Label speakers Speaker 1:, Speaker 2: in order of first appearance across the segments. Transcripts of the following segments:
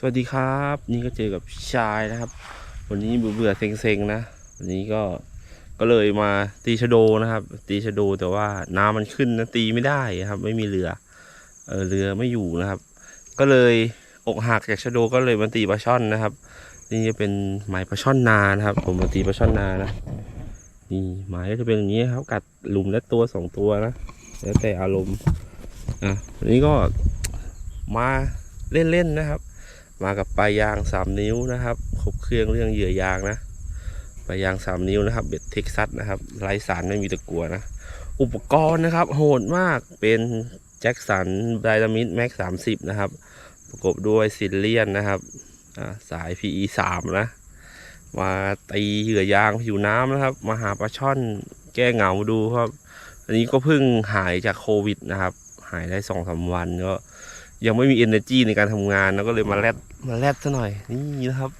Speaker 1: สวัสดีครับ นี่ก็เจอกับชายนะครับ วันนี้เบื่อเบื่อเซ็งๆนะวันนี้ก็ก็เลยมาตีชะโดนะครับ ตีชะโดแต่ว่าน้ำมันขึ้นนะตีไม่ได้ครับ ไม่มีเรือเออเรือไม่อยู่นะครับ ก็เลยอกหักจากชะโดก็เลยมาตีปลาช่อนนะครับ นี่จะเป็นหมายปลาช่อนนานะครับ ผมมาตีปลาช่อนนานะนี่หมายก็จะเป็นอย่างนี้ครับ กัดหลุมละตัวสองตัวนะแล้วแต่อารมณ์อะวันนี้ก็มาเล่นๆนะครับ มากับปลายยางสามนิ้วนะครับครบเครื่องเรื่องเหยื่อยางนะปลายยางสามนิ้วนะครับเบ็ดเท็กซัสนะครับไร้สารไม่มีตะกัวนะ อุปกรณ์นะครับ โหดมากเป็นแจ็คสันไดนามิดแม็กสามสิบนะครับ ประกบด้วยซิลเลียนนะครับอ่าสาย PE สามนะ มาตีเหยื่อยางผิวน้ำนะครับ มาหาปลาช่อนแก้เหงาดูครับ อันนี้ก็เพิ่งหายจากโควิดนะครับ หายได้สองสามวันก็ยังไม่มี energy ในการทำงานแล้วก็เลยมาแรด มาแรดซะหน่อย นี่นะครับ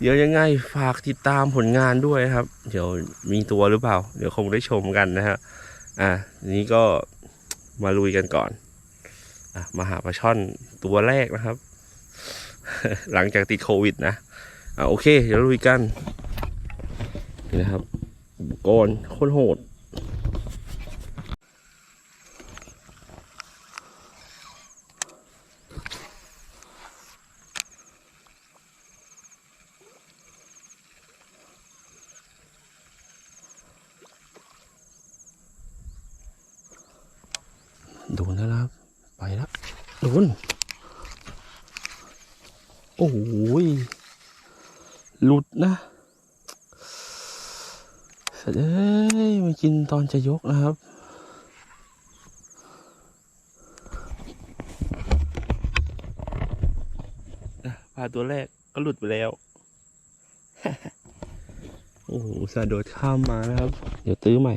Speaker 1: เดี๋ยวยังไงฝากติดตามผลงานด้วยครับ เดี๋ยวมีตัวหรือเปล่า เดี๋ยวคงได้ชมกันนะฮะอะนี้ก็มาลุยกันก่อนอะมาหาปลาช่อนตัวแรกนะครับ หลังจากติดโควิดนะอะโอเค เดี๋ยวลุยกันนี่นะครับอุปกรณ์โคตรโหดนแล้วนะครับ ไปแล้ว โดนโอ้โหยหลุดนะเสร็จเอ้ยมากินตอนจะยกนะครับอะปลาตัวแรกก็หลุดไปแล้ว โอ้โหอุตสาห์โดดข้ามมานะครับ เดี๋ยวตื้อใหม่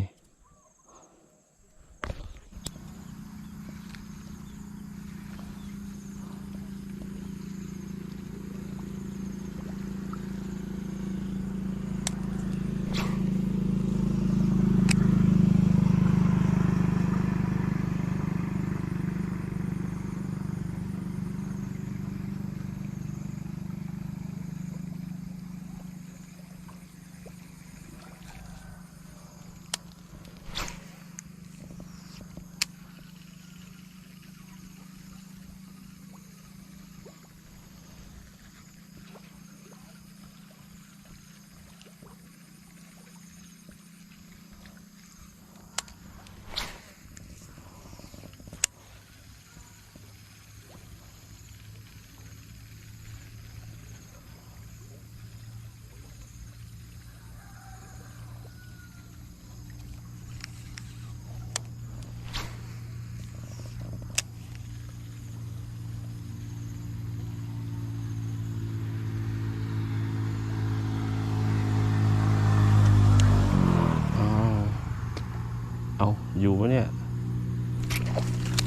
Speaker 1: อยู่ปะเนี่ย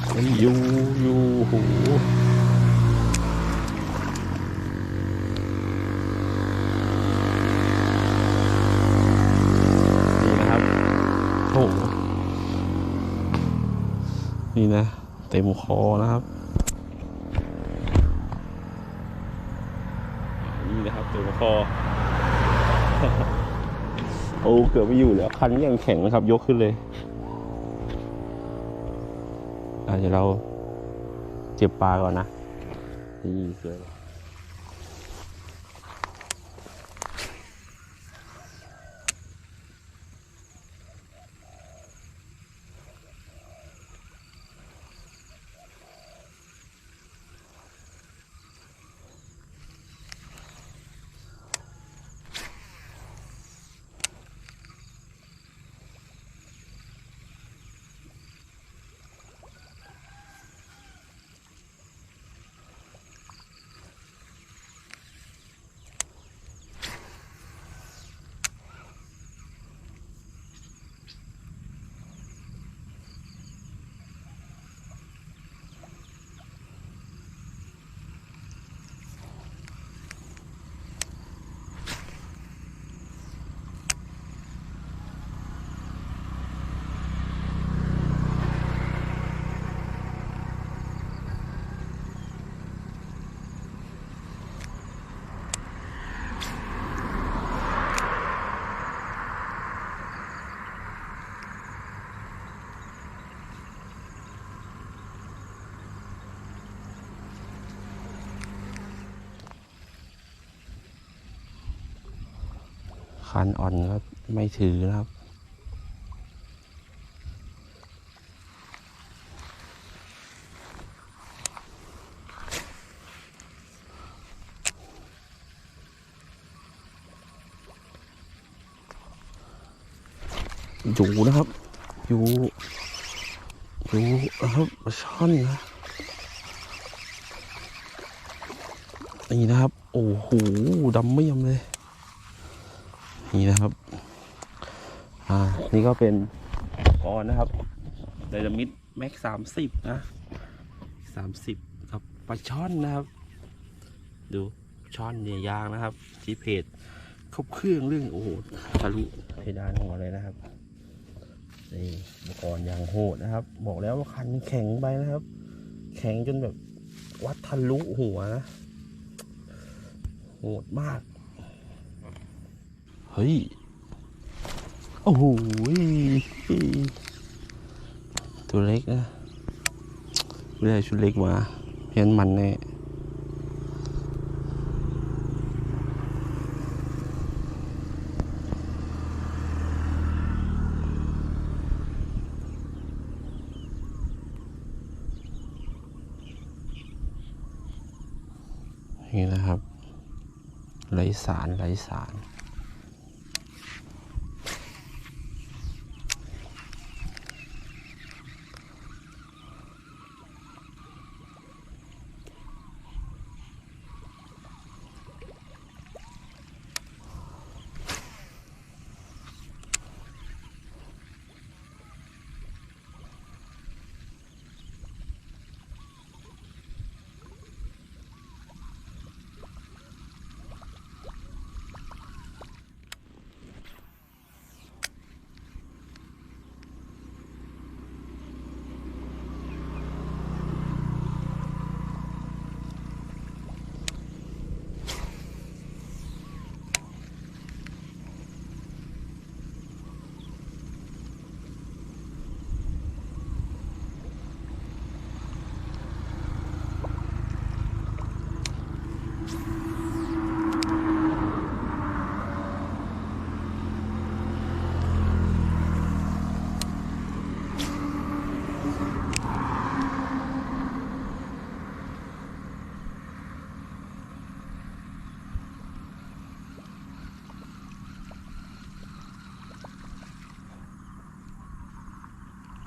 Speaker 1: เฮ้ยอยู่อยู่โหนี่นะครับโอ้โหนี่นะ เต็มคอนะครับ นี่นะครับเต็มคอโอ้เกือบไม่อยู่แล้วคันยังแข็งนะครับ ยกขึ้นเลย อะ เดี๋ยวเราเจ็บปลาก่อนนะนี่เสือ คันอ่อนก็ไม่ถือนะครับ อยู่นะครับ อยู่ อยู่นะครับช่อนนะนี่นะครับ โอ้โหดำเมี่ยมเลย นี่นะครับ อ่า นี่ก็เป็นกอนนะครับไดนามิดแม็กสามสิบนะสามสิบกับปลาช่อนนะครับ ดูช่อนเนี่ยยางนะครับที่เพจครบเครื่องเรื่องโอ้โหทะลุเพดานหัวเลยนะครับนี่อุปกรณ์ยางโหดนะครับ บอกแล้วว่าคันแข็งไปนะครับ แข็งจนแบบวัดทะลุหัวนะโหดมาก เฮ้ย โอ้โหตัวเล็กนะไม่ได้ชุดเล็กมาเพี้ยนมันแน่นี่นะครับ ไรสารไรสาร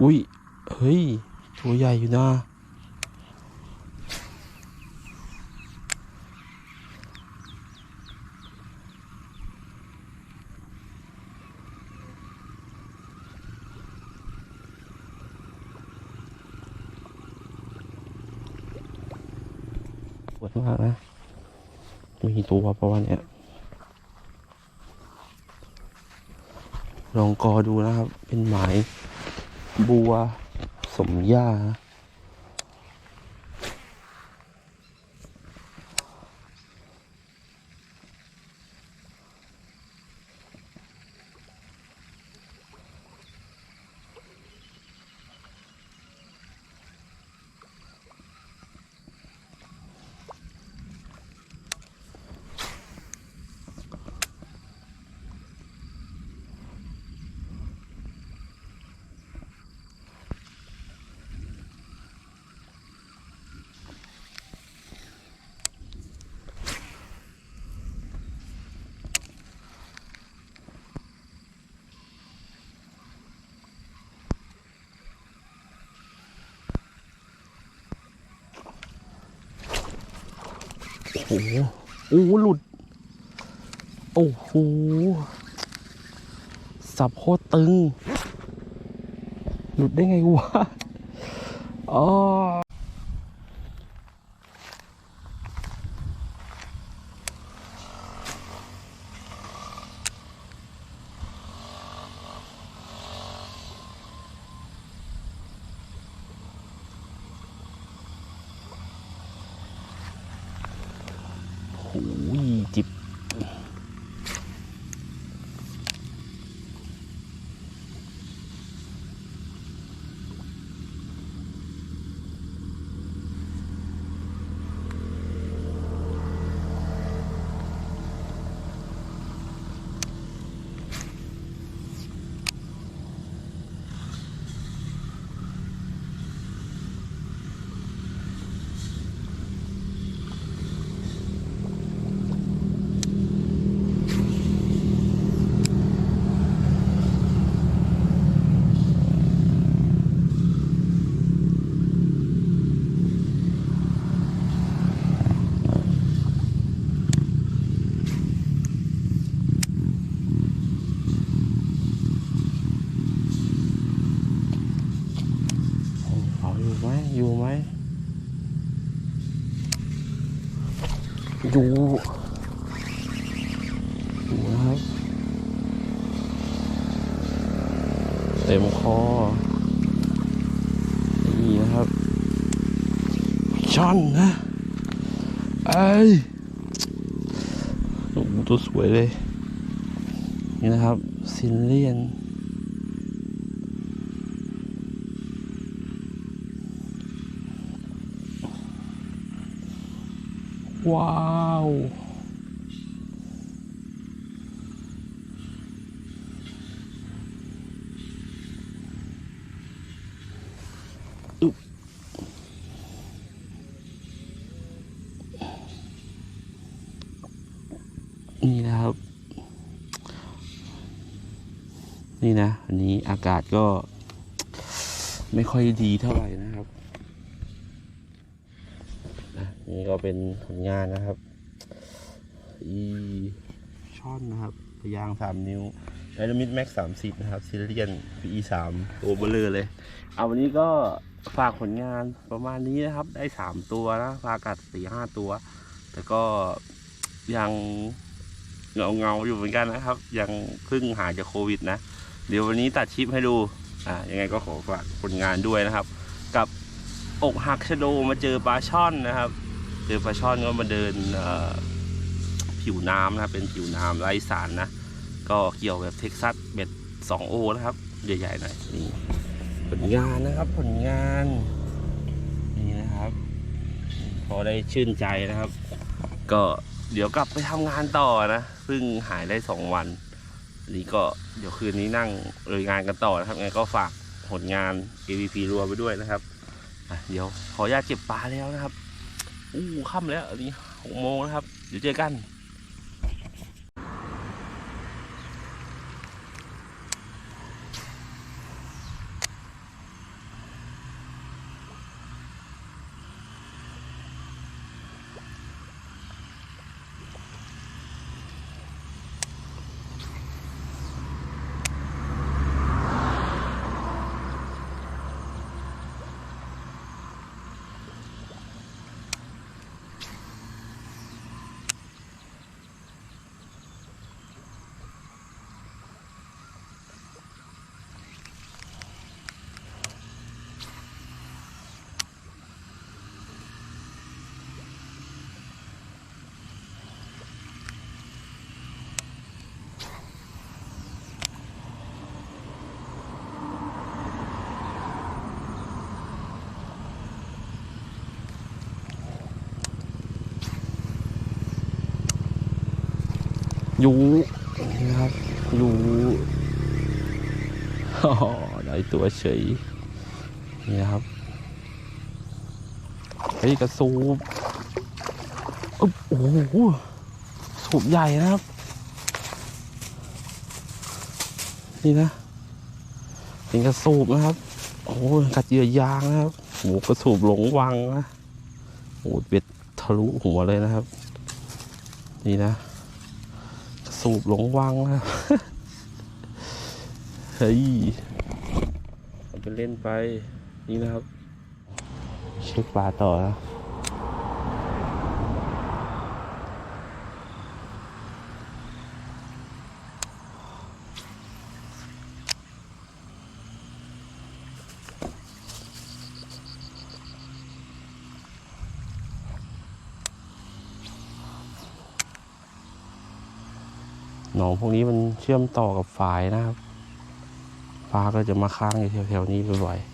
Speaker 1: อุ้ย เฮ้ย ตัวใหญ่อยู่นะปวดมากนะ มีตัวประมาณเนี้ยลองกอดูนะครับ เป็นหมาย บัว สมยา โอ้โหโอ้โหหลุด โอ้โห สับโคตรตึง หลุดได้ไงวะอ๋อโอ้ยจิบ โอยู่อยู่นะครับ เต็มคอ นี่นะครับ ช่อนนะไอ้ยโอ้โหตั วยเลย นี่นะครับ ซินเลียน ว้าว นี่นะครับ นี่นะ อันนี้อา ก็ ไม่ค่อยดีเท่าไหร่นะครับนะนี่ก็เป็นผลงานนะครับ อีช่อนนะครับพยางสามนิ้วไดนามิดแม็กสามสิบนะครับซิลเลียนปีสามตัวเบลอเลย เอาวันนี้ก็ฝากผลงานประมาณนี้นะครับ ได้สามตัวนะปลากัดสี่ห้าตัว แต่ก็ยังเงาเงาๆอยู่เหมือนกันนะครับ ยังเพิ่งหายจากโควิดนะ เดี๋ยววันนี้ตัดชิปให้ดู อ่ายังไงก็ขอฝากผลงานด้วยนะครับ กับอกหักชะโดมาเจอปลาช่อนนะครับ เจอปลาช่อนก็มาเดินผิวน้ำนะครับเป็นผิวน้ำไร้สารนะ ก็เกี่ยวแบบเท็กซัสเบ็ดสองโอนะครับใหญ่ๆหน่อยนี่ผลงานนะครับผลงานนี่นะครับ พอได้ชื่นใจนะครับ ก็เดี๋ยวกลับไปทำงานต่อนะเพิ่งหายได้สองวัน นี้ก็เดี๋ยวคืนนี้นั่งเลยงานกันต่อนะครับงั้นก็ฝากผลงาน AVP รัวไปด้วยนะครับเดี๋ยวขออนุญาตเก็บปลาแล้วนะครับอู้ค่ำแล้วอันนี้หกโมงนะครับ เดี๋ยวเจอกัน ยูนะครับยู่อ๋อได้ตัวเฉยนี่นะครับเฮ้ยกระสูบอุ๊บโอ้โหสูบใหญ่นะครับ นี่นะเป็นกระสูบนะครับ โอ้กัดเหยื่อยางนะครับโอ้โหกระสูบหลงวังนะโอ้เบ็ดทะลุหัวเลยนะครับ นี่นะ สูบหลงวังนะครับเฮ้ยเอาไปเล่นไปนี่นะครับ เช็คปลาต่อนะ นองพวกนี้มันเชื่อมต่อกับฝายนะครับปลาก็จะมาค้างอยู่แถวๆนี้บ่อยๆ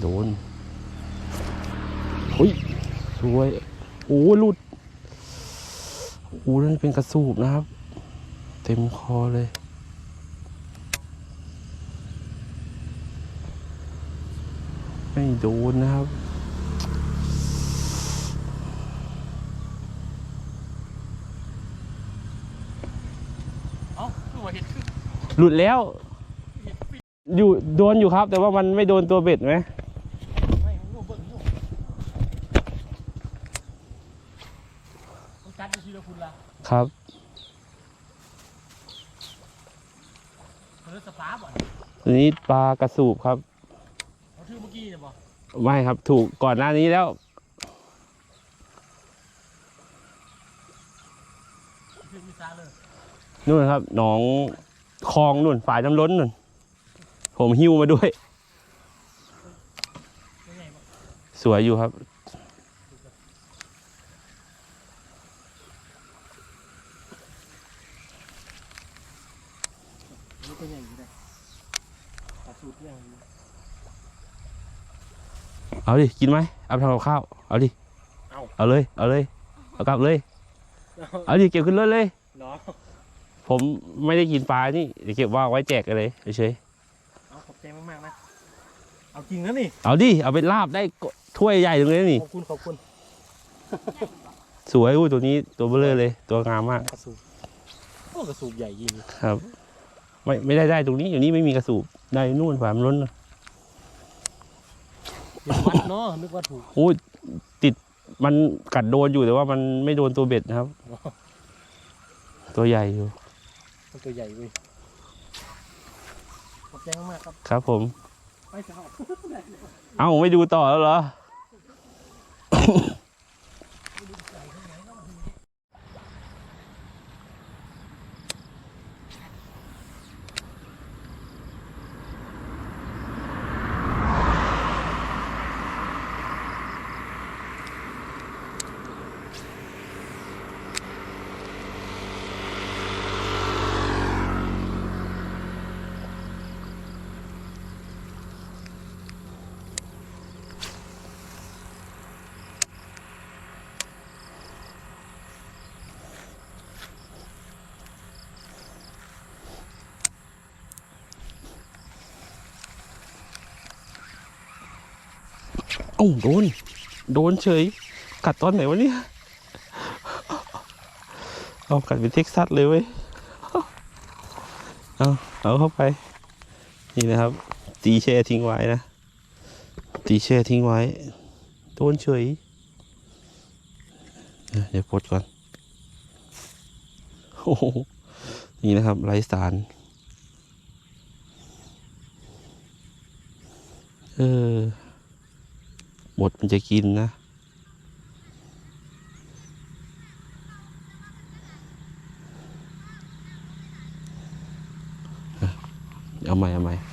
Speaker 1: โดน เฮ้ยสวยโอ้หลุดโอ้นั่นเป็นกระสูบนะครับ เต็มคอเลย ไม่โดนนะครับ
Speaker 2: เอ้าคือว่าเห็นคือ
Speaker 1: หลุดแล้ว อยู่โดนอยู่ครับ แต่ว่ามันไม่โดนตัวเบ็ดไหม
Speaker 2: ไม่ลูกเบิ่งลูกต้อง กัดอยู่ทีละคุณละ
Speaker 1: ครับ
Speaker 2: เขาเลือกสปาบ่อน
Speaker 1: อันนี้ปลากระสูบครับ
Speaker 2: เขาชื่อเมื่อกี้เนี่ยบ่
Speaker 1: ไม่ครับ ถูกก่อนหน้านี้แล้ว
Speaker 2: ชื่อมิซาเลย
Speaker 1: นู่นครับหนองคลองนู่นฝ่ายน้ำล้นนู่น ผมหิ้วมาด้วย
Speaker 2: เป็นไงบ่
Speaker 1: สวยอยู่ครับ
Speaker 2: นี่เป็นไงอยู่ได้ตัดสูตรยังอยู่
Speaker 1: เอาดิ กินไหมเอาไปทำกับข้าว เอาดิ
Speaker 2: เอา
Speaker 1: เอาเลย เอาเลย เอากลับเลย เอาดิ เก็บขึ้นรถเลย
Speaker 2: เนาะ
Speaker 1: ผมไม่ได้กินปลานี่เดี๋ยวเก็บว่าไว้แจกกันเลยเฉย
Speaker 2: เอาขอบใจมากๆนะ เอาจริงนะนี่
Speaker 1: ๆเอาดิ เอาไปลาบได้ถ้วยใหญ่ตรงนี้นี่
Speaker 2: ขอบคุณขอบคุณ
Speaker 1: สวยอุ้ยตัวนี้ตัวเบลอเลย ตัวงามมาก
Speaker 2: กระสูบโอ้กระสูบใหญ่ยิง
Speaker 1: ครับ ไม่ไม่ได้ได้ตรงนี้อยู่นี่ไม่มีกระสูบได้นู่นฝ่ายมันล้นน่ะ
Speaker 2: เดี๋ยววัดเนาะนึกว่าถูก
Speaker 1: โอ้ยติดมันกัดโดนอยู่แต่ว่ามันไม่โดนตัวเบ็ดนะครับ ตัวใหญ่อยู่
Speaker 2: มันตัวใหญ่เว้ยขอบใจมากๆครับ
Speaker 1: ครับผม
Speaker 2: ไปเถอะ
Speaker 1: เอ้าไม่ดูต่อแล้วเหรอ เอ้าโดน โดนเฉย กัดตอนไหนวะเนี่ย เอากัดเป็นเท็กซัสเลยเว้ย เอาเอาเข้าไป นี่นะครับ ตีแช่ทิ้งไว้นะ ตีแช่ทิ้งไว้ โดนเฉย เดี๋ยวปลดก่อน โอ้โห นี่นะครับไรสาร เออ มดมันจะกินนะเอาใหม่เอาใหม่